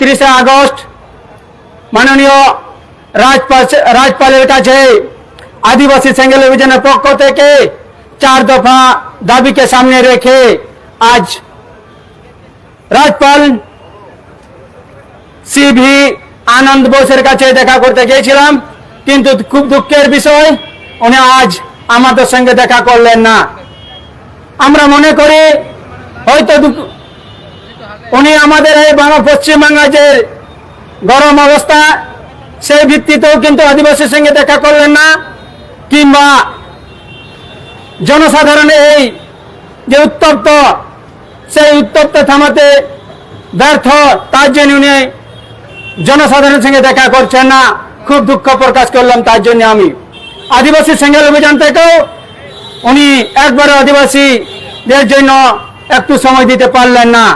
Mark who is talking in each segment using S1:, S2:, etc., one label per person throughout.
S1: তিরিশে আগস্ট মাননীয় রাজপাল রাজপালের কাছে আদিবাসী সেঙ্গেল অভিযানের পক্ষ থেকে চার দফা দাবিকে সামনে রেখে আজ রাজপাল সিভি আনন্দ বোসের কাছে দেখা করতে গিয়েছিলাম। কিন্তু খুব দুঃখের বিষয়, উনি আজ আমাদের সঙ্গে দেখা করলেন না। আমরা মনে করি হয়তো উনি আমাদের এই বাংলা পশ্চিমবাংলা যে গরম অবস্থা, সেই ভিত্তিতেও কিন্তু আদিবাসীর সঙ্গে দেখা করলেন না, কিংবা জনসাধারণের এই যে উত্তপ্ত, সেই উত্তপ্ত থামাতে ব্যর্থ, তার জন্য উনি জনসাধারণের সঙ্গে দেখা করছেন না। খুব দুঃখ প্রকাশ করলাম তার জন্য আমি। আদিবাসী সেঙ্গেল অভিযান থেকেও উনি একবারে আদিবাসীদের জন্য একটু সময় দিতে পারলেন না।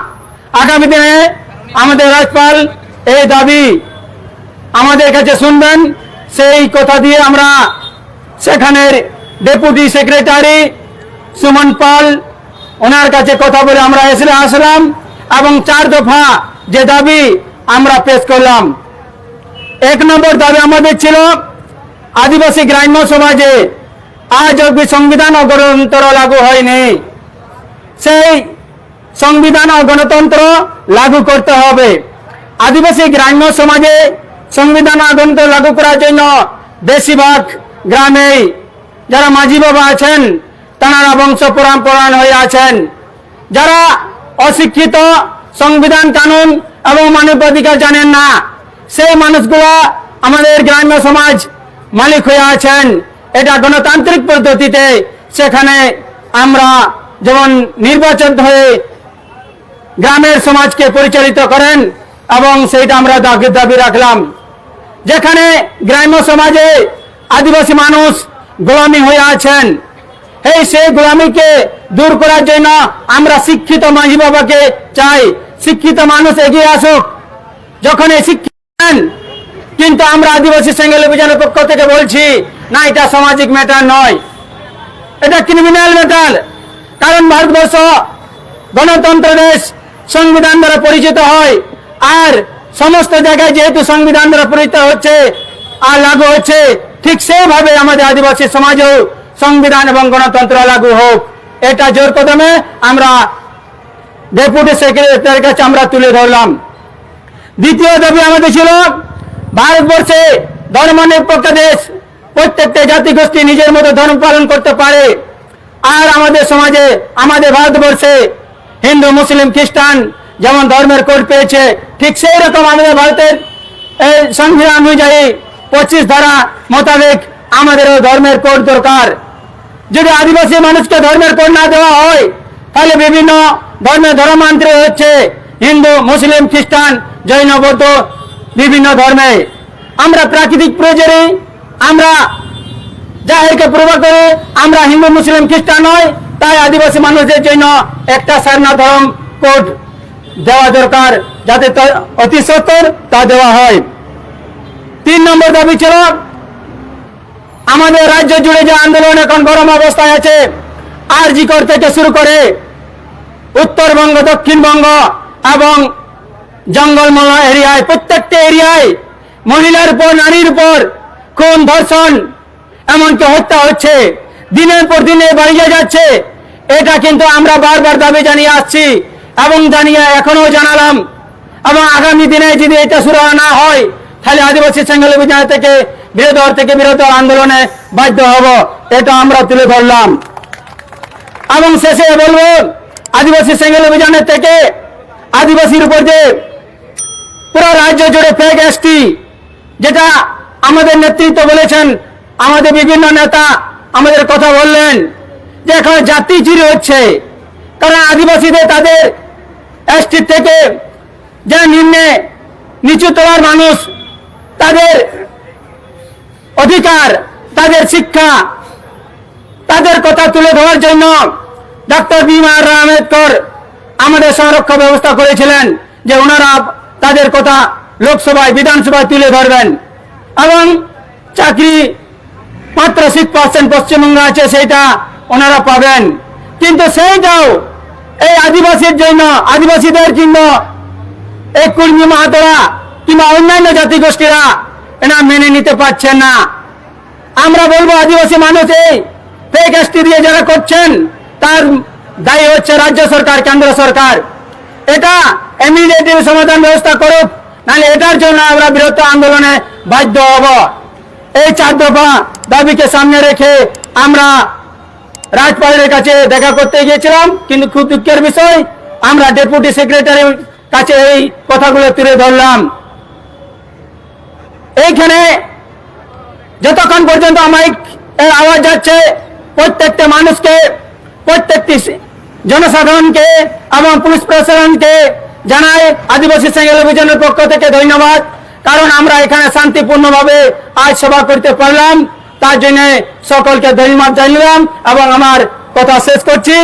S1: আগামী দিনে আমাদের রাজপাল এই দাবি আমাদের কাছে শুনবেন। সেই কথা দিয়ে আমরা সেখানের ডেপুটি সেক্রেটারি সুমন পাল ওনার কাছে কথা বলে আমরা এসে আসলাম এবং চার দফা যে দাবি আমরা পেশ করলাম। এক নম্বর দাবি আমাদের ছিল আদিবাসী গ্রাম্য সমাজে আজ অব্দি সংবিধান অগ্রন্তর লাগু হয়নি। সেই সংবিধান ও গণতন্ত্র লাগু করতে হবে। আদিবাসী গ্রাম্য সমাজে সংবিধান ও গণতন্ত্র লাগু করার জন্য বেশিরভাগ গ্রামেই যারা মাঝি বাবা আছেন, তারা বংশ পরম্পরায়ণ হয়ে আছেন। যারা অশিক্ষিত, সংবিধান কানুন এবং মানবাধিকার জানেন না, সেই মানুষগুলো আমাদের গ্রাম্য সমাজ মালিক হয়ে আছেন। এটা গণতান্ত্রিক পদ্ধতিতে সেখানে আমরা যেমন নির্বাচন হয়ে গ্রামের সমাজকে পরিচালিত করেন এবং সেইটা আমরা দাবি দাবি রাখলাম। যেখানে গ্রাম্য সমাজে আদিবাসী মানুষ গোলামি হয়ে আছেন। এই সেই গোলামিকে দূর করার জন্য আমরা শিক্ষিত মাঝি বাবাকে চাই। শিক্ষিত মানুষ এগিয়ে আসুক। যখন এই শিক্ষিত কিন্তু আমরা আদিবাসী সেঙ্গেল অভিযানের পক্ষ থেকে বলছি, না, এটা সামাজিক ম্যাটার নয়। এটা ক্রিমিনাল ম্যাটার কারণ ভারতবর্ষ গণতন্ত্র দেশ সংবিধান দ্বারা পরিচিত হয়। আর সমস্ত জায়গায় যেহেতু সংবিধান দ্বারা পরিচিত হচ্ছে, আর লাগু হচ্ছে, ঠিক সেইভাবে আমাদের আদিবাসী সমাজেও সংবিধান এবং গণতন্ত্র লাগু হোক। এটা জোর কদমে আমরা ডেপুটি সেক্রেটারির কাছে আমরা তুলে ধরলাম। দ্বিতীয় দাবি আমাদের ছিল, ভারতবর্ষে ধর্মনিরপেক্ষ দেশ প্রত্যেকটা জাতিগোষ্ঠী নিজের মতো ধর্ম পালন করতে পারে। আর আমাদের সমাজে, আমাদের ভারতবর্ষে হিন্দু, মুসলিম, খ্রিস্টান যেমন ধর্মের কোড পেয়েছে, ঠিক সেই রকম আমাদের ভারতের এই সংবিধান অনুযায়ী পঁচিশ ধারা মোতাবেক আমাদেরও ধর্মের কোড দরকার। যদি আদিবাসী মানুষকে ধর্মের কোড না দেওয়া হয়, তাহলে বিভিন্ন ধর্মের ধর্মান্তরে হচ্ছে হিন্দু, মুসলিম, খ্রিস্টান, জৈন, বৌদ্ধ বিভিন্ন ধর্মে। আমরা প্রাকৃতিক প্রয়োজনে আমরা জাহেরকে প্রভা করে আমরা হিন্দু, মুসলিম, খ্রিস্টান নয় তাই আদিবাসী মানুষদের জন্য একটা সারনা ধর্ম কোড দেওয়া দরকার যাতে অতি সত্তর তা দেওয়া হয়। তিন নম্বর দাবি ছিল, আমাদের রাজ্য জুড়ে যে আন্দোলন এখন গরম অবস্থায় আছে আর জিকর থেকে শুরু করে উত্তরবঙ্গ, দক্ষিণবঙ্গ এবং জঙ্গলমহল এরিয়ায়, প্রত্যেকটা এরিয়ায় মহিলার উপর, নারীর উপর খুন, ধর্ষণ, এমনকি হত্যা হচ্ছে। দিনের পর দিনে বাড়িয়ে যাচ্ছে। এটা কিন্তু আমরা বারবার দাবি জানিয়ে আসছি এবং জানিয়ে এখনও জানালাম। এবং আগামী দিনে যদি এটা শুরু না হয়, তাহলে আদিবাসী সেঙ্গল অভিযান থেকে বিরোধ থেকে বিরোধ আন্দোলনে বাধ্য হব। এটা আমরা তুলে ধরলাম। এবং শেষে বলব, আদিবাসী সেঙ্গেল অভিযানের থেকে আদিবাসীর উপর যে পুরো রাজ্য জুড়ে ফেক এসটি যেটা আমাদের নেতৃত্ব বলেছেন, আমাদের বিভিন্ন নেতা আমাদের কথা বললেন যে এখন জাতি চির হচ্ছে। কারণ আদিবাসীদের তাদের এসটির থেকে যা নিম্নে নিচু তলার মানুষ, তাদের অধিকার, তাদের শিক্ষা, তাদের কথা তুলে ধরার জন্য ডাক্তার ডক্টর বিমান আম্বেদকর আমাদের সংরক্ষণ ব্যবস্থা করেছিলেন যে ওনারা তাদের কথা লোকসভায়, বিধানসভায় তুলে ধরবেন এবং চাকরি মাত্র সিক্স পার্সেন্ট পশ্চিমবঙ্গে আছে, সেইটা ওনারা পাবেন। কিন্তু সেইটাও এই আদিবাসীর জন্য, আদিবাসীদের জন্য এই কুর্মী মাহাতরা কিংবা অন্যান্য জাতিগোষ্ঠীরা এনা মেনে নিতে পারছেন না। আমরা বলব, আদিবাসী মানুষ এই ফেক এসটি দিয়ে যারা করছেন, তার দায়ী হচ্ছে রাজ্য সরকার, কেন্দ্র সরকার। এটা ইমিডিয়েটলি সমাধান ব্যবস্থা করুক, নাহলে এটার জন্য আমরা বৃহত্তর আন্দোলনে বাধ্য হব। এই চার দফা দাবিকে সামনে রেখে আমরা রাজপালের কাছে দেখা করতে গিয়েছিলাম, কিন্তু খুব দুঃখের বিষয়, আমরা ডেপুটি সেক্রেটারির কাছে এই কথাগুলো তুলে ধরলাম। এইখানে যতক্ষণ পর্যন্ত আমার এর আওয়াজ যাচ্ছে, প্রত্যেকটা মানুষকে, প্রত্যেকটি জনসাধারণকে এবং পুলিশ প্রশাসনকে জানাই, আদিবাসী সেঙ্গেল অভিযানের পক্ষ থেকে ধন্যবাদ। কারণ আমরা এখানে শান্তিপূর্ণভাবে আজ সভা করতে পারলাম, তার জন্য সকলকে ধন্যবাদ জানলাম এবং আমার কথা শেষ করছি।